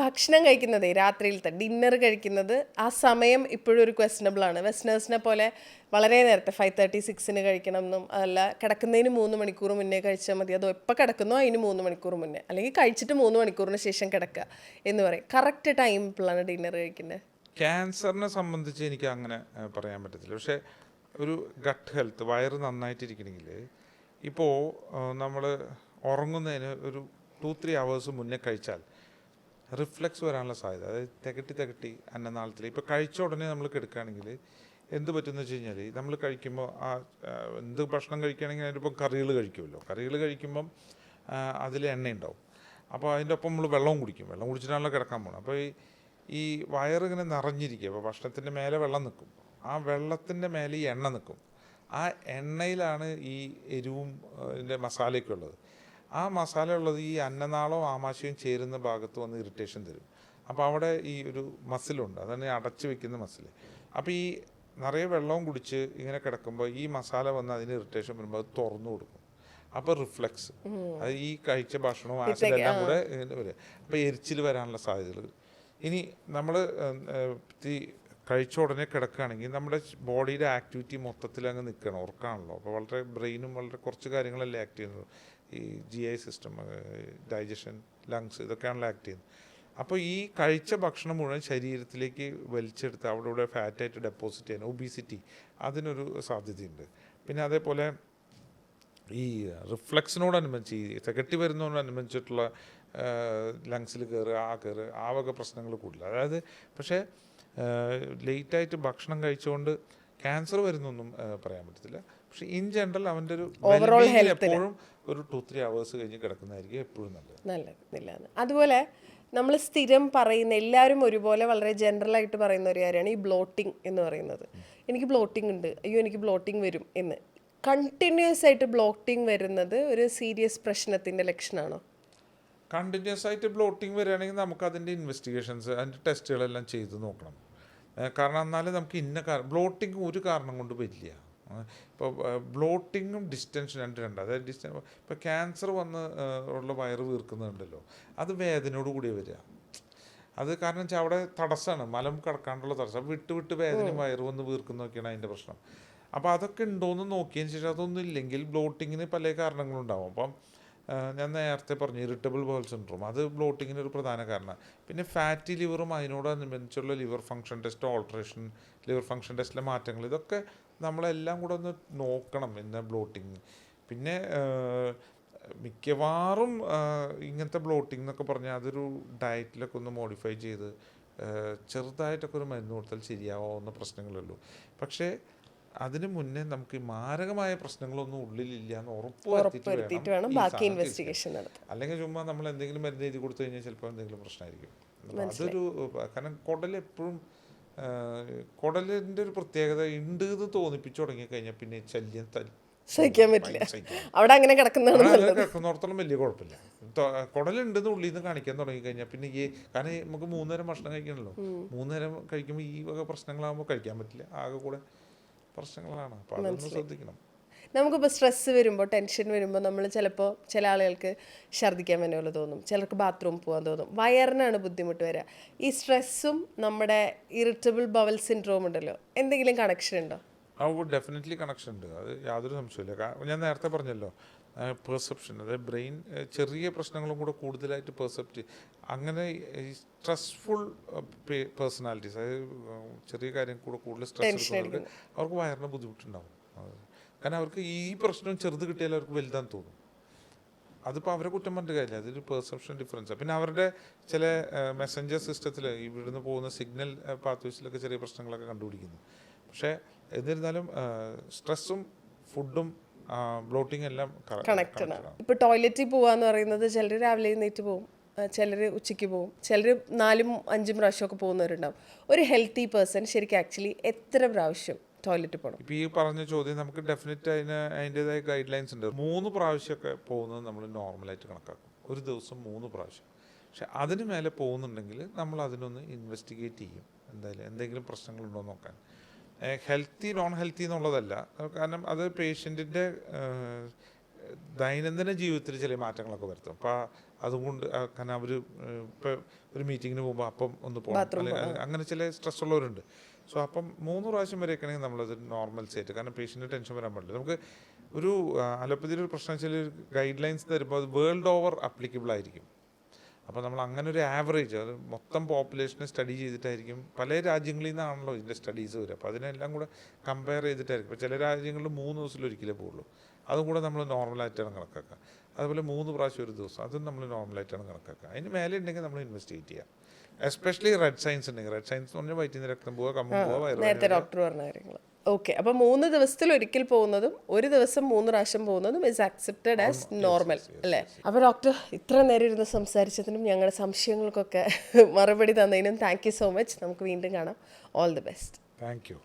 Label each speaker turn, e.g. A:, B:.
A: ഭക്ഷണം കഴിക്കുന്നത് രാത്രിയിലത്തെ ഡിന്നർ കഴിക്കുന്നത് ആ സമയം ഇപ്പോഴും ഒരു ക്വസ്റ്റനബിൾ ആണ്. വെസ്റ്റേഴ്സിനെ പോലെ വളരെ നേരത്തെ ഫൈവ് തേർട്ടി സിക്സിന് കഴിക്കണം എന്നും അതല്ല കിടക്കുന്നതിന് മൂന്ന് മണിക്കൂർ മുന്നേ കഴിച്ചാൽ മതി. അതോ എപ്പോൾ കിടക്കുന്നോ അതിന് മൂന്ന് മണിക്കൂർ മുന്നേ. അല്ലെങ്കിൽ കഴിച്ചിട്ട് മൂന്ന് മണിക്കൂറിന് ശേഷം കിടക്കുക എന്ന് പറയും. കറക്റ്റ് ടൈം ഇപ്പോഴാണ് ഡിന്നർ കഴിക്കുന്നത്
B: ക്യാൻസറിനെ സംബന്ധിച്ച് എനിക്ക് അങ്ങനെ പറയാൻ പറ്റത്തില്ല. പക്ഷേ ഒരു ഗട്ട് ഹെൽത്ത് വയറ് നന്നായിട്ടിരിക്കണമെങ്കിൽ ഇപ്പോൾ നമ്മൾ ഉറങ്ങുന്നതിന് ഒരു ടു ത്രീ അവേഴ്സ് മുന്നേ കഴിച്ചാൽ റിഫ്ലക്സ് വരാനുള്ള സാധ്യത. അതായത് തികട്ടി തികട്ടി അന്നനാളത്തിൽ ഇപ്പോൾ കഴിച്ച ഉടനെ നമ്മൾ കിടക്കുകയാണെങ്കിൽ എന്ത് പറ്റുമെന്ന് വെച്ച് കഴിഞ്ഞാൽ നമ്മൾ കഴിക്കുമ്പോൾ ആ എന്ത് ഭക്ഷണം കഴിക്കുകയാണെങ്കിൽ അതിന്റെ കറികൾ കഴിക്കുമല്ലോ. കറികൾ കഴിക്കുമ്പം അതിൽ എണ്ണ ഉണ്ടാവും അപ്പോൾ അതിന്റെ ഒപ്പം നമ്മൾ വെള്ളവും കുടിക്കും. വെള്ളം കുടിച്ചിട്ടാണല്ലോ കിടക്കാൻ പോകണം അപ്പോൾ ഈ ഈ വയറിങ്ങനെ നിറഞ്ഞിരിക്കുക അപ്പോൾ ഭക്ഷണത്തിന്റെ മേലെ വെള്ളം നിൽക്കും. ആ വെള്ളത്തിന്റെ മേലെ ഈ എണ്ണ നിൽക്കും. ആ എണ്ണയിലാണ് ഈ എരിവും ഇതിന്റെ മസാലയൊക്കെ ഉള്ളത്. ആ മസാല ഉള്ളത് ഈ അന്നനാളോ ആമാശയവും ചേരുന്ന ഭാഗത്ത് വന്ന് ഇറിറ്റേഷൻ തരും. അപ്പോൾ അവിടെ ഈ ഒരു മസിലുണ്ട് അതാണ് അടച്ചു വെക്കുന്ന മസിൽ അപ്പോൾ ഈ നിറയെ വെള്ളവും കുടിച്ച് ഇങ്ങനെ കിടക്കുമ്പോൾ ഈ മസാല വന്ന് അതിന് ഇറിറ്റേഷൻ വരുമ്പോൾ അത് തുറന്നു കൊടുക്കും. അപ്പോൾ റിഫ്ലക്സ് അത് ഈ കഴിച്ച ഭക്ഷണവും ആസിഡ് എല്ലാം കൂടെ ഇങ്ങനെ വരും. അപ്പോൾ എരിച്ചിൽ വരാനുള്ള സാധ്യതകൾ. ഇനി നമ്മൾ ഈ കഴിച്ച ഉടനെ കിടക്കുകയാണെങ്കിൽ നമ്മുടെ ബോഡിയുടെ ആക്ടിവിറ്റി മൊത്തത്തിൽ അങ്ങ് നിൽക്കണം. ഉറക്കാണല്ലോ. അപ്പോൾ വളരെ ബ്രെയിനും വളരെ കുറച്ച് കാര്യങ്ങളല്ലേ ആക്ട് ചെയ്യുന്നത്. ഈ G I system digestion lungs ഇതൊക്കെയാണല്ലോ act ചെയ്യുന്നത്. അപ്പോൾ ഈ കഴിച്ച ഭക്ഷണം മുഴുവൻ ശരീരത്തിലേക്ക് വലിച്ചെടുത്ത് അവിടെ ഇവിടെ ഫാറ്റായിട്ട് ഡെപ്പോസിറ്റ് ചെയ്യാൻ ഒബീസിറ്റി അതിനൊരു സാധ്യതയുണ്ട്. പിന്നെ അതേപോലെ ഈ റിഫ്ലക്സിനോടനുബന്ധിച്ച് ഈ തികട്ടി വരുന്നതിനോടനുബന്ധിച്ചിട്ടുള്ള ലങ്സിൽ കയറുക ആ കയറുക ആ വക പ്രശ്നങ്ങൾ കൂടുതൽ അതായത് പക്ഷേ ലേറ്റായിട്ട് ഭക്ഷണം കഴിച്ചുകൊണ്ട് ക്യാൻസർ വരുന്നൊന്നും പറയാൻ പറ്റത്തില്ല. പക്ഷെ ഇൻ ജനറൽ അവന്റെ ഒരു
A: ഓവറോൾ ൽ.
B: എപ്പോഴും ഒരു ടു ത്രീ അവേഴ്സ് കഴിഞ്ഞ് കിടക്കുന്നതായിരിക്കും എപ്പോഴും നല്ലത്.
A: നല്ല അതുപോലെ നമ്മൾ സ്ഥിരം പറയുന്ന എല്ലാവരും ഒരുപോലെ വളരെ ജനറൽ ആയിട്ട് പറയുന്ന ഒരു കാര്യമാണ് ഈ ബ്ലോട്ടിംഗ് എന്ന് പറയുന്നത്. എനിക്ക് ബ്ലോട്ടിംഗ് ഉണ്ട്. അയ്യോ എനിക്ക് ബ്ലോട്ടിംഗ് വരും എന്ന്. കണ്ടിന്യൂസ് ആയിട്ട് ബ്ലോട്ടിംഗ് വരുന്നത് ഒരു സീരിയസ് പ്രശ്നത്തിന്റെ ലക്ഷണമാണോ?
B: കണ്ടിന്യൂസ് ആയിട്ട് ബ്ലോട്ടിംഗ് വരികയാണെങ്കിൽ നമുക്ക് അതിന്റെ ഇൻവെസ്റ്റിഗേഷൻസ് അതിന്റെ ടെസ്റ്റുകളെല്ലാം ചെയ്ത് നോക്കണം. കാരണം എന്നാലേ നമുക്ക് ഇന്ന കാരണം ബ്ലോട്ടിംഗ് ഒരു കാരണം കൊണ്ട് വരില്ല. ഇപ്പോൾ ബ്ലോട്ടിങ്ങും ഡിസ്റ്റൻഷനും രണ്ട് രണ്ട് അതായത് ഡിസ്റ്റൻ ഇപ്പോൾ ക്യാൻസർ വന്ന് ഉള്ള വയറ് വീർക്കുന്നുണ്ടല്ലോ. അത് വേദനയോട് കൂടി വരിക. അത് കാരണം വെച്ചാൽ അവിടെ തടസ്സമാണ് മലം കടക്കാണ്ടുള്ള തടസ്സം. വിട്ട് വിട്ട് വേദനയും വയറ് വന്ന് വീർക്കുന്നൊക്കെയാണ് അതിന്റെ പ്രശ്നം. അപ്പോൾ അതൊക്കെ ഉണ്ടോയെന്ന് നോക്കിയതിന് ശേഷം അതൊന്നും ഇല്ലെങ്കിൽ ബ്ലോട്ടിങ്ങിന് പല കാരണങ്ങളുണ്ടാവും അപ്പം ഞാൻ നേരത്തെ പറഞ്ഞു ഇറിറ്റബിൾ ബോൾ സിൻഡ്രോം. അത് ബ്ലോട്ടിങ്ങിന് ഒരു പ്രധാന കാരണം. പിന്നെ ഫാറ്റി ലിവറും അതിനോടനുബന്ധിച്ചുള്ള liver function test alteration liver function ടെസ്റ്റിലെ മാറ്റങ്ങൾ ഇതൊക്കെ നമ്മളെല്ലാം കൂടെ ഒന്ന് നോക്കണം എന്ന ബ്ലോട്ടിങ് പിന്നെ മിക്കവാറും ഇങ്ങനത്തെ ബ്ലോട്ടിങ് എന്നൊക്കെ പറഞ്ഞാൽ അതൊരു ഡയറ്റിലൊക്കെ ഒന്ന് മോഡിഫൈ ചെയ്ത് ചെറുതായിട്ടൊക്കെ ഒരു മരുന്ന് കൊടുത്താൽ ശരിയാവാവുന്ന പ്രശ്നങ്ങളുള്ളൂ പക്ഷേ അതിന് മുന്നേ നമുക്ക് മാരകമായ പ്രശ്നങ്ങളൊന്നും ഉള്ളിലില്ല എന്ന് ഉറപ്പ്
A: ഉറപ്പുവരുത്തിയിട്ട് വേണം ബാക്കി ഇൻവെസ്റ്റിഗേഷൻ നടത്താൻ.
B: അല്ലെങ്കിൽ ചുമ്മാ നമ്മൾ എന്തെങ്കിലും മരുന്ന് എഴുതി കൊടുത്തു കഴിഞ്ഞാൽ ചിലപ്പോൾ എന്തെങ്കിലും പ്രശ്നമായിരിക്കും. അതൊരു കാരണം കുടൽ എപ്പോഴും കുടലിന്റെ ഒരു പ്രത്യേകത ഉണ്ട് എന്ന് തോന്നിപ്പിച്ചു തുടങ്ങി കഴിഞ്ഞാൽ പിന്നെ ശല്യം തല്ലി
A: സഹിക്കാൻ പറ്റില്ല. അവിടെ അങ്ങനെ കിടക്കുന്നതാണ്
B: കിടക്കുന്നിടത്തോളം വലിയ കുഴപ്പമില്ല. കുടലുണ്ടെന്ന് ഉള്ളിൽ നിന്ന് കാണിക്കാൻ തുടങ്ങി കഴിഞ്ഞാൽ പിന്നെ ഈ കാരണം നമുക്ക് മൂന്നേരം ഭക്ഷണം കഴിക്കണല്ലോ. മൂന്നേരം കഴിക്കുമ്പോൾ ഈ വക പ്രശ്നങ്ങളാകുമ്പോൾ കഴിക്കാൻ പറ്റില്ല. ആകെ കൂടെ പ്രശ്നങ്ങളാണ്. അപ്പോൾ അതൊന്ന് ശ്രദ്ധിക്കണം.
A: നമുക്കിപ്പോൾ സ്ട്രെസ്സ് വരുമ്പോൾ ടെൻഷൻ വരുമ്പോൾ നമ്മൾ ചിലപ്പോൾ ചില ആളുകൾക്ക് ഛർദ്ദിക്കാൻ വേണ്ടി തോന്നും. ചിലർക്ക് ബാത്റൂം പോകാൻ തോന്നും. വയറിനാണ് ബുദ്ധിമുട്ട് വരിക ഈ സ്ട്രെസ്സും നമ്മുടെ ഇറിറ്റബിൾ ബവൽ സിൻഡ്രോം ഉണ്ടല്ലോ എന്തെങ്കിലും കണക്ഷൻ ഉണ്ടോ?
B: ആ ഡെഫിനറ്റ്ലി കണക്ഷൻ ഉണ്ട്. അത് യാതൊരു സംശയമില്ല ഞാൻ നേരത്തെ പറഞ്ഞല്ലോ പെർസെപ്ഷൻ അതായത് ബ്രെയിൻ ചെറിയ പ്രശ്നങ്ങളും കൂടെ കൂടുതലായിട്ട് പെർസെപ്റ്റ് അങ്ങനെ സ്ട്രെസ്ഫുൾ പേഴ്സണാലിറ്റീസ് അതായത് ചെറിയ കാര്യം കൂടെ കൂടുതൽ സ്ട്രെസ് എടുക്കുന്നവർക്ക് അവർക്ക് വയറിന് ബുദ്ധിമുട്ടുണ്ടാവും. കാരണം അവർക്ക് ഈ പ്രശ്നം ചെറുത് കിട്ടിയാൽ അവർക്ക് വലുതാന്ന് തോന്നും. അതിപ്പോൾ അവരെ കുറ്റം പറഞ്ഞിട്ട് കാര്യമില്ല. അതൊരു പെർസെപ്ഷൻ ഡിഫറൻസ് പിന്നെ അവരുടെ ചില മെസ്സഞ്ചർ സിസ്റ്റത്തിൽ ഇവിടുന്ന് പോകുന്ന സിഗ്നൽ പാത്വേസിലൊക്കെ ചെറിയ പ്രശ്നങ്ങളൊക്കെ കണ്ടുപിടിക്കുന്നു. പക്ഷേ എന്നിരുന്നാലും സ്ട്രെസ്സും ഫുഡും ബ്ലോട്ടിംഗ് എല്ലാം
A: കണക്റ്റഡ് ആണ്. ഇപ്പോൾ ടോയ്ലറ്റിൽ പോവാന്ന് പറയുന്നത് ചിലർ രാവിലെ എഴുന്നേറ്റ് പോകും ചിലർ ഉച്ചയ്ക്ക് പോകും ചിലർ നാലും അഞ്ചും പ്രാവശ്യമൊക്കെ പോകുന്നവരുണ്ടാവും. ഒരു ഹെൽത്തി പേഴ്സൺ ശരിക്കും ആക്ച്വലി എത്ര പ്രാവശ്യം ടോയ്ലറ്റിൽ പോകണം
B: ഇപ്പം ഈ പറഞ്ഞ ചോദ്യം നമുക്ക് ഡെഫിനറ്റ് അതിന് അതിന്റെതായ ഗൈഡ് ലൈൻസ് ഉണ്ട്. മൂന്ന് പ്രാവശ്യമൊക്കെ പോകുന്നത് നമ്മൾ നോർമലായിട്ട് കണക്കാക്കും. ഒരു ദിവസം മൂന്ന് പ്രാവശ്യം. പക്ഷെ അതിന് മേലെ പോകുന്നുണ്ടെങ്കിൽ നമ്മൾ അതിനൊന്ന് ഇൻവെസ്റ്റിഗേറ്റ് ചെയ്യും. എന്തായാലും എന്തെങ്കിലും പ്രശ്നങ്ങളുണ്ടോ നോക്കാൻ. ഹെൽത്തി നോൺ ഹെൽത്തി എന്നുള്ളതല്ല. കാരണം അത് പേഷ്യന്റിന്റെ ദൈനംദിന ജീവിതത്തിൽ ചില മാറ്റങ്ങളൊക്കെ വരുത്തും. അപ്പോൾ അതുകൊണ്ട് കാരണം അവർ ഇപ്പോൾ ഒരു മീറ്റിങ്ങിന് പോകുമ്പോൾ അപ്പം ഒന്ന് പോകണം അങ്ങനെ ചില സ്ട്രെസ് ഉള്ളവരുണ്ട്. സോ അപ്പം മൂന്ന് പ്രാവശ്യം വരെയൊക്കെ ആണെങ്കിൽ നമ്മളത് നോർമൽ സ്റ്റേറ്റ് കാരണം പേഷ്യന്റ് ടെൻഷൻ വരാൻ പാടില്ല. നമുക്ക് ഒരു അലോപ്പതിയിലൊരു ഒരു പ്രശ്നം വെച്ചാൽ ഗൈഡ് ലൈൻസ് തരുമ്പോൾ അത് വേൾഡ് ഓവർ അപ്ലിക്കബിൾ ആയിരിക്കും. അപ്പോൾ നമ്മൾ അങ്ങനെ ഒരു ആവറേജ് അത് മൊത്തം പോപ്പുലേഷനെ സ്റ്റഡി ചെയ്തിട്ടായിരിക്കും പല രാജ്യങ്ങളിൽ നിന്നാണല്ലോ ഇതിന്റെ സ്റ്റഡീസ് വരിക. അപ്പോൾ അതിനെല്ലാം കൂടെ കമ്പയർ ചെയ്തിട്ടായിരിക്കും. ഇപ്പോൾ ചില രാജ്യങ്ങളിൽ മൂന്ന് ദിവസത്തിൽ ഒരിക്കലേ പോകുള്ളൂ അതും കൂടെ നമ്മൾ നോർമലായിട്ടാണ് കണക്കാക്കുക. അതുപോലെ മൂന്ന് പ്രാവശ്യം ഒരു ദിവസം അതും നമ്മൾ നോർമലായിട്ടാണ് കണക്കാക്കുക. അതിന് മേലെ ഉണ്ടെങ്കിൽ നമ്മൾ ഇൻവെസ്റ്റിഗേറ്റ് ചെയ്യാം. എസ്പെഷ്യലി റെഡ് സയൻസ് ഉണ്ടെങ്കിൽ റെഡ് സയൻസ് എന്ന് പറഞ്ഞാൽ വയറ്റിൽ നിന്ന് രക്തം പോവുക കമ്പം പോവുക വയറുവേദന
A: ഓക്കെ അപ്പോൾ മൂന്ന് ദിവസത്തിൽ ഒരിക്കൽ പോകുന്നതും ഒരു ദിവസം മൂന്ന് പ്രാവശ്യം പോകുന്നതും ഇസ് അക്സെപ്റ്റഡ് ആസ് നോർമൽ അല്ലേ? അപ്പോൾ ഡോക്ടർ ഇത്ര നേരം ഇരുന്ന് സംസാരിച്ചതിനും ഞങ്ങളുടെ സംശയങ്ങൾക്കൊക്കെ മറുപടി തന്നതിനും താങ്ക് യു സോ മച്ച് നമുക്ക് വീണ്ടും കാണാം. All the best
B: thank you